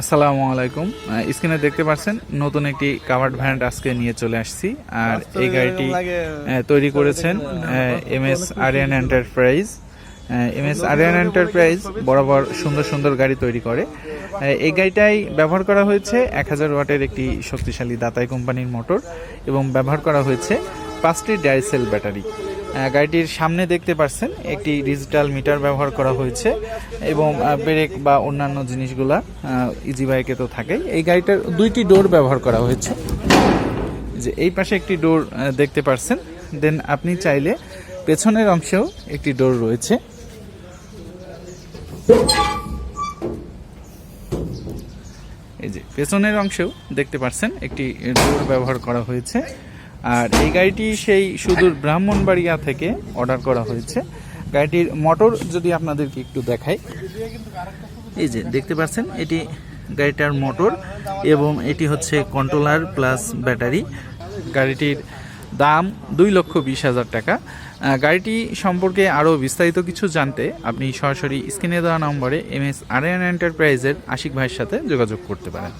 আসসালামু আলাইকুম। স্ক্রিনে দেখতে পাচ্ছেন নতুন একটি কাভার্ড ভ্যান আজকে নিয়ে চলে আসছি। আর এই গাড়িটি তৈরি করেছেন M S Ariyan enterprise M S Ariyan enterprise বরাবর সুন্দর সুন্দর গাড়ি তৈরি করে। এই গাড়িটাই ব্যবহার করা হয়েছে এক হাজার ওয়াটের একটি শক্তিশালী দাতাই কোম্পানির মোটর এবং ব্যবহার করা হয়েছে পাঁচটি ডাইসেল ব্যাটারি। গাড়িটির সামনে দেখতে পাচ্ছেন একটি ডিজিটাল মিটার ব্যবহার করা হয়েছে এবং ব্রেক বা অন্যান্য জিনিসগুলা ইজি বাইকে তো থাকেই। এই গাড়িটার দুইটি ডোর ব্যবহার করা হয়েছে। যে এই পাশে একটি ডোর দেখতে পাচ্ছেন দেন আপনি চাইলে পেছনের অংশেও একটি ডোর রয়েছে। এই যে পেছনের অংশেও দেখতে পাচ্ছেন একটি ডোর ব্যবহার করা হয়েছে। আর এই গাড়িটি সেই সুদূর ব্রাহ্মণবাড়িয়া থেকে অর্ডার করা হয়েছে। গাড়িটির মোটর যদি আপনাদেরকে একটু দেখাই। এই যে, দেখতে পাচ্ছেন, এটি গাড়িটার মোটর এবং এটি হচ্ছে কন্ট্রোলার প্লাস ব্যাটারি গাড়িটির দাম দুই লক্ষ বিশ হাজার টাকা। গাড়িটি সম্পর্কে আরও বিস্তারিত কিছু জানতে আপনি সরাসরি স্ক্রিনে দেওয়া নম্বরে এম এস আরিয়ান এন্টারপ্রাইজের আশিক ভাইয়ের সাথে যোগাযোগ করতে পারেন।